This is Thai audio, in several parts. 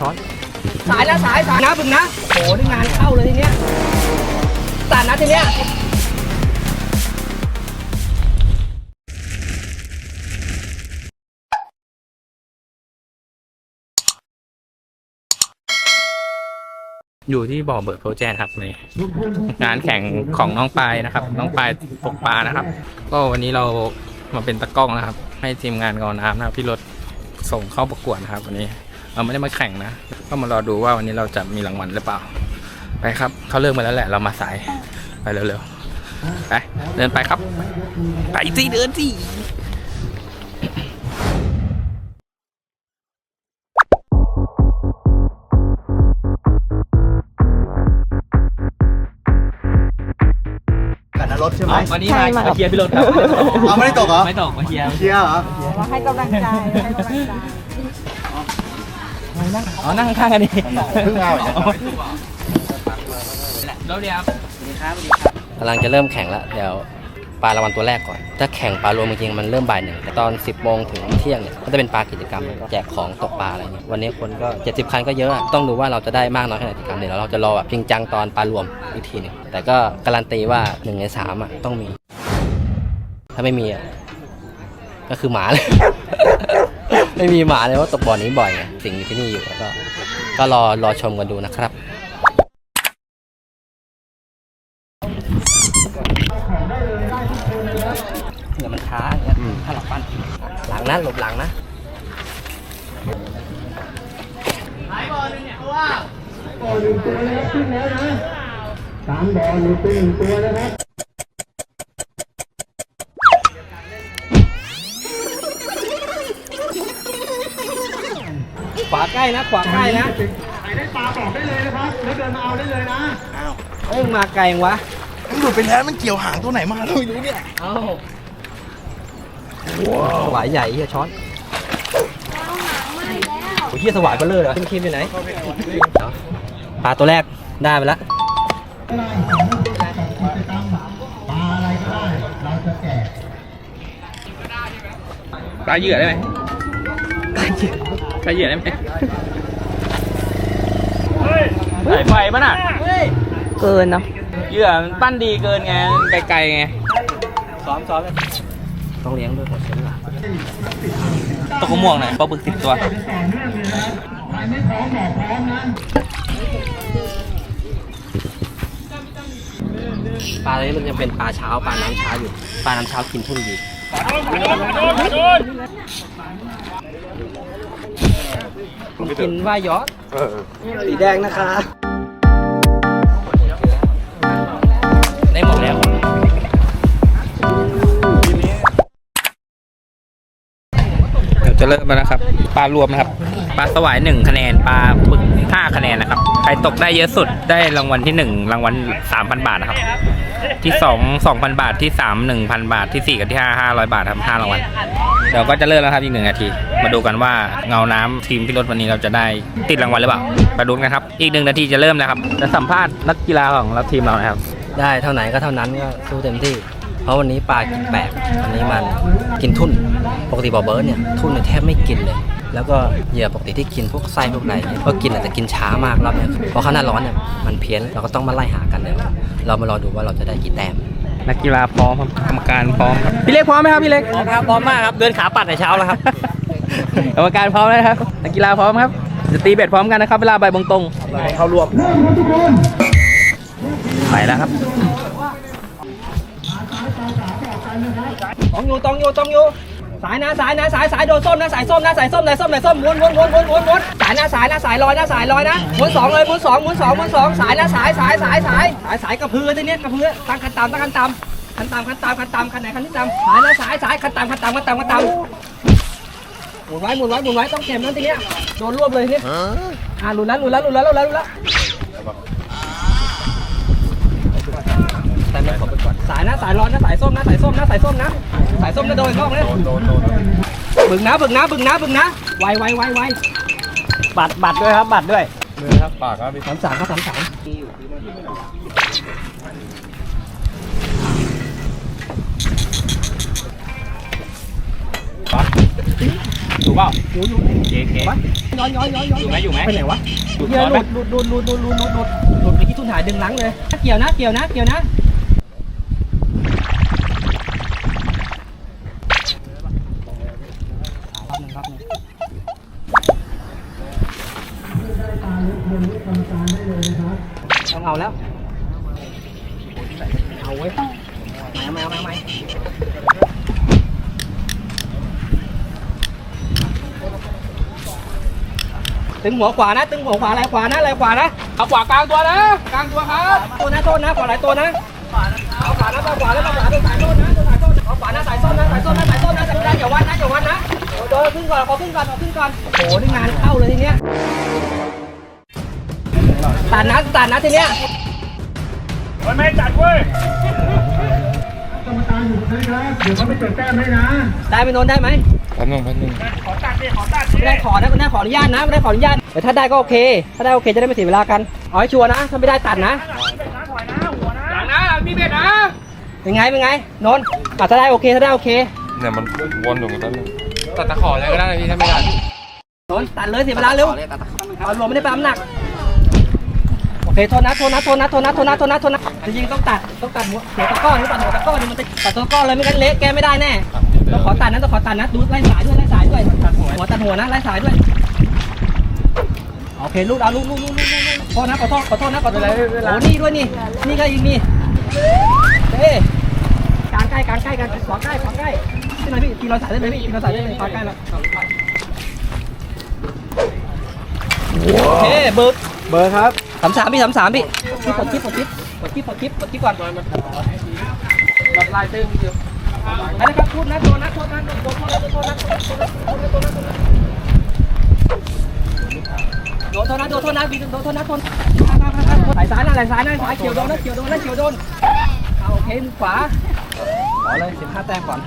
ช้อนสายนะสายสายนะบึงนะโหนี่งานเข้าเลยทีเนี้ยตัดนะทีเนี้ยอยู่ที่บ่อเบิร์ดโปรเจกต์ครับนี่งานแข่งของน้องปายนะครับ น้องปายตกปลานะครับ ก็วันนี้เรามาเป็นตะกล้องนะครับ ให้ทีมงานกองน้ำนะครับพี่รถส่งเข้าประกวดนะครับวันนี้ เราไม่ได้มาแข่งนะ ก็มารอดูว่าวันนี้เราจะมีรางวัลหรือเปล่า ไปครับเขาเลิกมาแล้วแหละเรามาสาย ไปเร็วๆ ไป เดินไปครับ ไปสิเดินสิกันนรถใช่ไหมวันนี้มามาเคลียร์พี่รถครับเอาไม่ได้ตกเหรอ ไม่ตกมาเคลียร์เชียร์เหรอมาให้กำลังใจให้กำลังใจ อ๋อนั่งข้างกันดิเพิ่งเอาเหรอ แล้วเดียวกำลังจะเริ่มแข่งแล้วเดี๋ยวปลารางวัลตัวแรกก่อน ถ้าแข่งปลารวมจริงๆมันเริ่มบ่ายหนึ่งแต่ตอน 10โมงถึงเที่ยงเนี่ยก็จะเป็นปลากิจกรรม แจกของตกปลาอะไรเงี้ยวันนี้คนก็ 70 คันก็เยอะอะต้องดูว่าเราจะได้มากน้อยขนาดกิจกรรมเดี๋ยวเราจะรอแบบจริงจังตอนปลารวมอีกทีหนึงแต่ก็การันตีว่า1ใน3อะต้องมี ถ้าไม่มีอะก็คือหมาเลย ไม่มีหมาเลยเพราะตกบ่อนี้บ่อยไงสิ่งที่นี่อยู่แล้วก็ ก็รอรอชมกันดูนะครับเดี๋ยวมันช้าอย่างเงี้ยถ้าเราปั้นหลังนะหลบหลังนะข วาใกล้นะ ขวาใกล้นะใครได้ปลาบอกได้เลยนะครับ แล้วเดินมาเอาได้เลยนะเอ้ยมาไกลจังวะมันหลุดไปแล้วมันเกี่ยวหางตัวไหนมาเราไม่รู้เนี่ย เอ้าสวายใหญ่เฮียช้อนโอ้ยเฮียสวายเบลเลอร์เหรอขึ้นคีมไปไหนเดี๋ยวปลาตัวแรกได้ไปแล้วปลาเหยื่อได้ไหม ปลาเหยื่อได้ไหมสายไฟป่ะน่ะ เกินเนาะเหยื่อมันปั้นดีเกินไงไกลๆไง ซ้อมซ้อมต้องเลี้ยงด้วยหมดเชื้อราตกกระม่วงหน่อยปลาบึกสิบตัวปลาตัวนี้มันยังเป็นปลาเช้าปลาน้ำเช้าอยู่ ปลาน้ำเช้ากินทุ่นดี กินว่ายอดสีแดงนะคะ ได้หมดแล้วเดี๋ยวจะเริ่มแล้วนะครับ ปลารวมนะครับ ปลาสวายหนึ่งคะแนน ปลาบึกห้าคะแนนนะครับ ใครตกได้เยอะสุดได้รางวัลที่หนึ่งรางวัลสามพันบาทนะครับ ที่สองสองพันบาทที่สามหนึ่งพันบาทที่สี่กับที่ห้าห้าร้อยบาทครับห้ารางวัลเดี๋ยวก็จะเริ่มแล้วครับอีกหนึ่งนาที มาดูกันว่าเงาน้ำทีมที่รถวันนี้เราจะได้ติดรางวัลหรือเปล่าไปดูกันครับ อีกหนึ่งนาทีจะเริ่มแล้วครับจะสัมภาษณ์นักกีฬาของเราทีมเรานะครับ ได้เท่าไหนก็เท่านั้นก็สู้เต็มที่ เพราะวันนี้ปลากินแปลกวันนี้มันกินทุ่นปกติบอเบิร์ดเนี่ยทุ่นเนี่ยแทบไม่กินเลย แล้วก็เหยื่อปกติที่กินพวกไส้พวกไหนเนี่ยก็กินแต่กินช้ามากรอบเนี่ยเพราะข้างหน้าร้อนเนี่ยมันเพี้ยนเราก็ต้องมาไล่หากันเดี๋ยวเรามารอดูว่าเราจะได้กี่แต้มนักกีฬาพร้อมครับกรรมการพร้อมครับพี่เล็กพร้อมไหมครับพี่เล็กพร้อมครับพร้อมมากครับเดินขาปัดแต่เช้าแล้วครับกรรมการพร้อมแล้วนะครับนักกีฬาพร้อมครับจะตีเบ็ดพร้อมกันนะครับเวลาบ่ายโมงตรงเข้ารวมไปแล้วครับต้องอยู่ต้องอยู่ต้องอยู่ สายนะสายนะสายสายโดนส้มนะสายส้มนะสายส้มสายส้มสายส้มวนวนวนวนวนวนสายนะสายนะสายลอยนะสายลอยนะวนสองเลยวนสองวนสองวนสองสายนะสายสายสายสายสายสายกระพือทีเนี้ยกระพือตั้งคันตามตั้งคันตามคันตามคันตามคันตามคันไหนคันที่ตามสายนะสายสายคันตามคันตามคันตามคันตามหมุนไว้หมุนไว้หมุนไว้ต้องเข็มนั่นทีเนี้ยโดนรวบเลยทีนี้อ่าหลุดแล้วหลุดแล้วหลุดแล้วหลุดแล้วหลุดแล้ว แต่ไม่ขอไปก่อนสายนะสายร้อนนะสายส้มนะสายส้มนะสายส้มนะสายส้มนะโดนกล้องเลยบึงนะบึงนะบึงนะบึงนะไวไวไวไวบัตรบัตรด้วยครับบัตรด้วยสามสามครับสามสามอยู่เปล่าอยู่อยู่เจเคย้อนย้อนย้อนย้อนอยู่ไหมอยู่ไหมไปไหนวะอยู่เฮียร้อนหไหมลุดหลุดหลุดหลุดหลุดหลุดหลุดหลุดหลุดไปที่ทุ่นหายดึงหลังเลย เกี่ยวนะ เกี่ยวนะ เกี่ยวนะ ต้องเอาแล้วเอาเว้มามามามาตึงหัวขวานะ ตึงหัวขวาไหลขวานะไหลขวานะเอาขวากลางตัวนะกลางตัวครับตัวนะโทษนะขวาไหลตัวนะเอาขวานะเอาขวาแล้วเอาขวาตัวสายโทษนะตัวสายโทษเอาขวานะสายส้นนะสายส้นนะสายส้นนะแต่ไม่ได้อย่าวัดนะอย่าวัดนะเดี๋ยวขึ้นก่อนขอขึ้นก่อนขอขึ้นก่อนโอ้โหนี่งานเข้าเลยทีเนี้ย ตัดนะตัดนะทีเนี้ยมันไม่จัดเว้ยได้ไหมโนนได้ไหมแป๊บนึงแป๊บนึงไม่ได้ขอนะไม่ได้ขออนุญาตนะไม่ได้ขออนุญาตแต่ถ้าได้ก็โอเค ถ้าได้โอเคจะได้ไม่เสียเวลากันเอาให้ชัวร์นะถ้าไม่ได้ตัดนะหลังนะมีเบ็ดนะเป็นไงเป็นไงนนท์อะถ้าได้โอเคถ้าได้โอเคเนี่ยมันวนอยู่แป๊บนึงตัดตะขอเลยก็ได้พี่ถ้าไม่ได้นนท์ตัดเลยเสียเวลาเร็วเอาลมไม่ได้ปั๊มหนักโอ เคโทษนะโทษนะโทษนะโทษนะโทษนะโทษนะโทษนะจริงๆต้องตัดต้องตัดหัวหัวตะกร้อนี่ตัดหัวตะกร้อนี่มันจะตัดตัวตะกร้อเลยไม่งั้นเละแกไม่ได้แน่ต้องขอตัดนะต้องขอตัดนะดูไล่สายด้วยไล่สายด้วยตัดหัวหัวตัดหัวนะไล่สายด้วยโอเคลูกเอาลูกลูกลูกลูกลูกโทษนะขอโทษขอโทษนะขอโทษนะโอ้นี่ด้วยนี่นี่ก็อีกนี่เฮ้กลางใกล้กลางใกล้กันขวาใกล้ขวาใกล้ที่ไหนพี่ทีเราสายได้ไหมพี่ทีเราสายได้ไหมขวาใกล้แล้วโอเคเบิร์เบอร์ครับ สามสามพี่สามสามพี่พี่กดคลิปกดคลิปกดคลิปกดคลิปกดคลิปก่อนรับลายตึ้งพี่ไปนะครับพูดนะโดนนะโทษนะโดนโทษนะโดนโทษนะโดนโทษนะโดนโทษนะโดนโทษนะโดนโทษนะพี่โดนโทษนะโทษไหลซ้ายนะไหลซ้ายนะซ้ายเขียวโดนนะเขียวโดนนะเขียวโดนเอาโอเคมือขวาขอเลยสิบห้าแต้มก่อน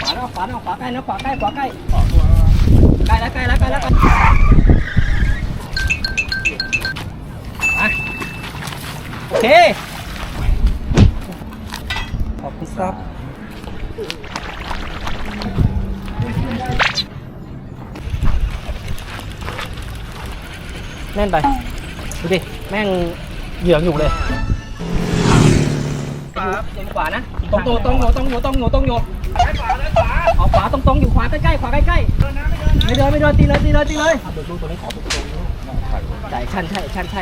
ขวาแล้วขวาแล้วขวาใกล้นะขวาใกล้ขวาใกล้ใกล้แล้วใกลแล้วใกล้แล้วโอเค ขอบคุณครับแน่นไป ดูดิ แม่งเหยื่ออยู่เลยตรงขวานะตรงตัวตรงหัวตรงหัวตรงหัวตรงหัว เอาขวาตรงตรงอยู่ขวาใกล้ๆขวาใกล้ๆไม่เดินไม่เดินตีเลยตีเลยตีเลยดูตัวนี้ขอใช่ชันใช่ชันใช่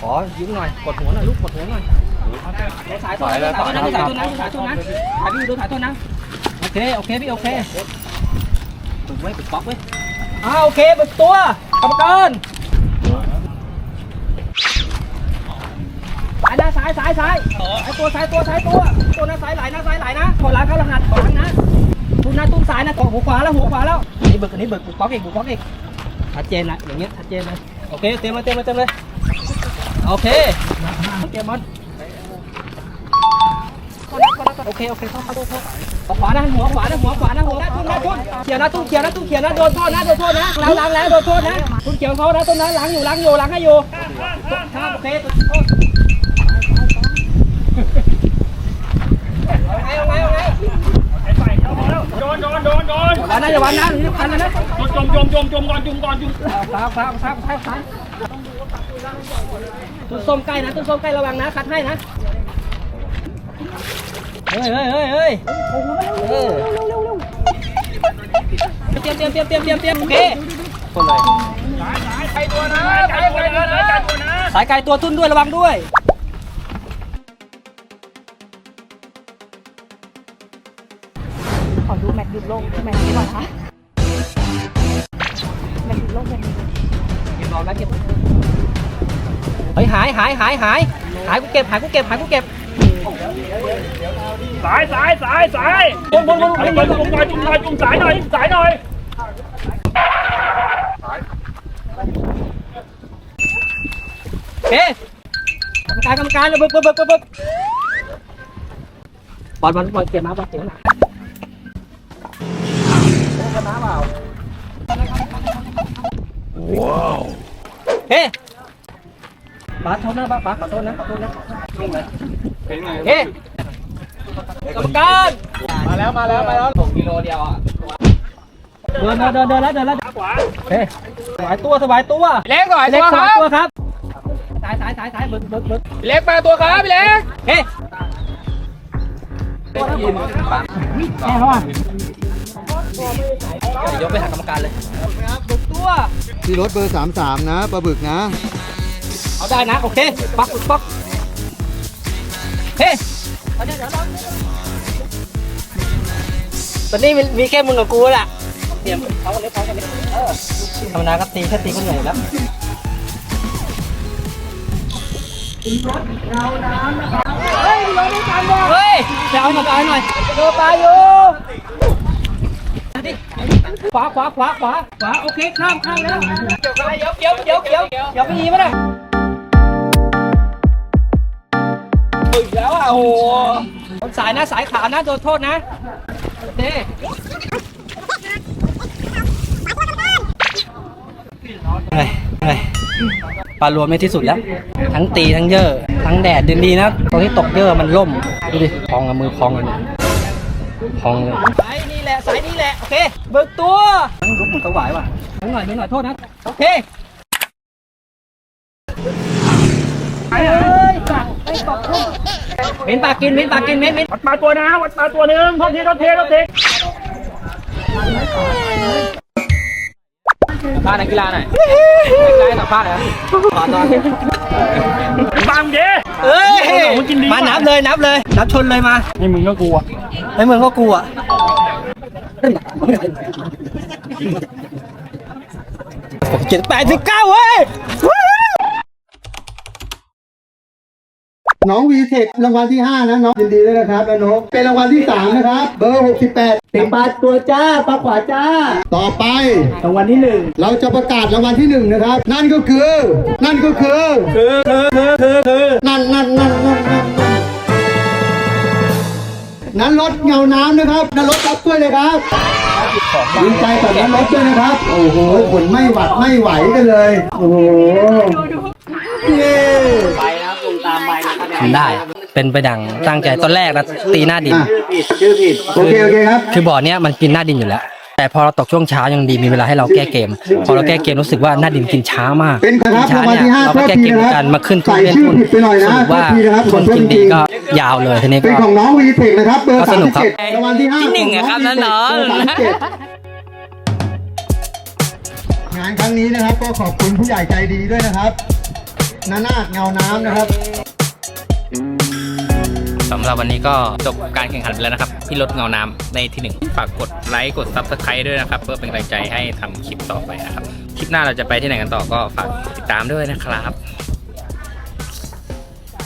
ขอยิ้มหน่อยกดหัวหน่อยลูกกดหัวหน่อยสายตัวนั้นสายตัวนั้นสายตัวนั้นสายตัวนั้นถ่ายพี่ดูถ่ายตัวนั้นโอเคโอเคพี่โอเคปึกไว้ปึกป๊อกไว้อ้าโอเคปึกตัวกรรมการสายหน้าสายสายสายไอตัวสายตัวสายตัวตัวหน้าสายไหล แล้วอันนี้บึกอันนี้บึกปึกป๊อกอีกปึกป๊อกอีกชัดเจนนะอย่างเงี้ยชัดเจนเลยโอเคเตรียมมาเตรียมมาเตรียมเลยโอเคเตรียมมันโอเคโอเคเข้าเข้าเข้าขวานะหัวขวานะหัวขวานะหัวนะตุ้นนะตุ้นเขียวนะตุ้นเขียวนะตุ้นเขียวนะโดนโทษนะโดนโทษนะล้างล้างแล้วโดนโทษนะตุ้นเขียวเขานะต้นนะล้างอยู่ล้างอยู่ล้างให้อยู่ครับโอเคต้นโทษ วันนะอย่าวันนะนี่พันนะนะจมจมจมจมก่อนจุ่มก่อนจุ่มฟ้าฟ้าฟ้าฟ้าฟ้าตุ้นส้มใกล้นะตุ้นส้มใกล้ระวังนะคัดให้นะเฮ้ยเฮ้ยเฮ้ยเฮ้ยเออเตรียมเตรียมเตรียมเตรียมเตรียมเตรียมโอเคคนเลยไก่ตัวนะไก่ตัวนะไก่ตัวนะสายไกลตัวทุ่นด้วยระวังด้วย ดูแมตช์หยุดโลกแมตช์นี้ก่อนนะคะแมตช์หยุดโลกแมตช์นี้เก็บรอแล้วเก็บเฮ้ยหายหายหายหายหายกูเก็บหายกูเก็บหายกูเก็บสายสายสายสายบนบนบนจุ่มหน่อยจุ่มหน่อยจุ่มหน่อยจุ่มสายหน่อยสายหน่อยโอเคกรรมการกรรมการเลยบึกบึกบึกบึกบึกบอลบอลบอลเก็บมาบอลเก็บมา ว้าวเฮ้บาสโทษนะบาสบาสขอโทษนะขอโทษนะลงเลยเป็นไงเฮ้กรรมการมาแล้วมาแล้วมาแล้วหกกิโลเดียวอะเดินเดินเดินแล้วเดินแล้วขวาเฮ้ยสบายตัวสบายตัวเล็กหน่อยเล็กตัวสคบายรับตัวครับสายสายสายสายบึกบึกบึกเล็กมาตัวครับพี่เล็กเฮ้ยแม่เขาอะ ยกไปหากรรมการเลยบึกตัวที่รถเบอร์ 33 นะปลาบึกนะ เอาได้นะ โอเค ปักปักเฮ้ตอนนี้มีมีแค่มึงกับกูแหละเตรียมเขากันเลยเขากันเลยเออธรรมดาก็ตีแค่ตีก็เหนื่อยแล้วเฮ้ยเดี๋ยวเอาหน่อยเอาหน่อยดูปลาอยู่ ขวาขวาขวาขวาขวาโอเคข้ามข้ามแล้วเดี๋ยวเดี๋ยวเดี๋ยวเดี๋ยวเดี๋ยวเดี๋ยวไปยีมั้ยนะอีกแล้วอะโอ้โหสายนะสายขาวนะโดนโทษนะเด้เฮ้ยเฮ้ยปลารวมไม่ที่สุดแล้ว ทั้งตีทั้งเยอะทั้งแดดดีนะตรงที่ตกเยอะมันล่ม ดูดิพองกับมือพองเลยเนี่ยพองเลย อเคเบิกตัวลุกมันกระหวายว่ะนิดหน่อยนิดหน่อยโทษนะโอเคไปเลยฝากไปขอบคุณเม้นปากกินเม้นปากกินเม้นเม้นวัดปลาตัวนะวัดปลาตัวหนึ่งโทษทีโทษทีโทษทีบ้านนักกีฬาหน่อยใกล้ๆสัมภาษณ์หน่อยขอตอนบางเด้เอ้ยมึงกินดีมานับเลยนับเลย นับชนเลยมานี่มึงก็กลัวไอ้เมืองก็กลัว เจ็ดแปดสิบเก้าเว้ย น้องวีเทครางวัลที่ 5 นะน้องยินดีด้วยนะครับแล้วนกเป็นรางวัลที่ 3 นะครับ เบอร์ 68 เป็นปลาตัวจ้าปลาขวาจ้าต่อไปรางวัลที่ 1 เราจะประกาศรางวัลที่ 1 นะครับ นั่นก็คือ นั่นก็คือ คือคือคือคือคือนั่นนั่นนั่นนั่นนั่น นั่นนั้นรถเงาน้ำนะครับนั้นรถรับด้วยเลยครับดีใจกับนั้นรถด้วยนะครับ โอ้โหขนไม่หวัดไม่ไหวกันเลย โอ้โหเย้ทำได้ เป็นไปดังตั้งใจตอนแรกนะตีหน้าดินอะโอเคโอเคครับ คือบ่อเนี้ยมันกินหน้าดินอยู่แล้ว แต่พอเราตกช่วงเช้ายังดีมีเวลาให้เราแก้เกม พอเราแก้เกมรู้สึกว่าหน้าดินกินช้ามากเป็นครับกิช้รางวัลเนี่ยที่ห้าเราก็แก้เกมโทษทีนะครับกันมาขึ้นทุนใส่เล่นชื่อทุนผิดไปหน่อยนะสรุปว่าโทษทีนะครับทุนขอโทษกินดีจริงๆก็ยาวเลยทีนี้เป็นก็ของน้องวีเทคนะครับเบอร์ก็สาสมนุสิกบครับเจ็ดรางวัลที่ห้าที่หนึ่งอะครับขงน้องๆเบอร์สามสิบเจ็ดงานครั้งนี้นะครับ ก็ขอบคุณผู้ใหญ่ใจดีด้วยนะครับนานาดเงาน้ำนะครับสำหรับวันนี้ก็จบการแข่งขันไปแล้วนะครับ ที่รถเงาน้ำในที่หนึ่งฝากกดไลค์กดซับสไครต์ด้วยนะครับ เพื่อเป็นกำลังใจให้ทำคลิปต่อไปนะครับ คลิปหน้าเราจะไปที่ไหนกันต่อก็ฝากติดตามด้วยนะครับ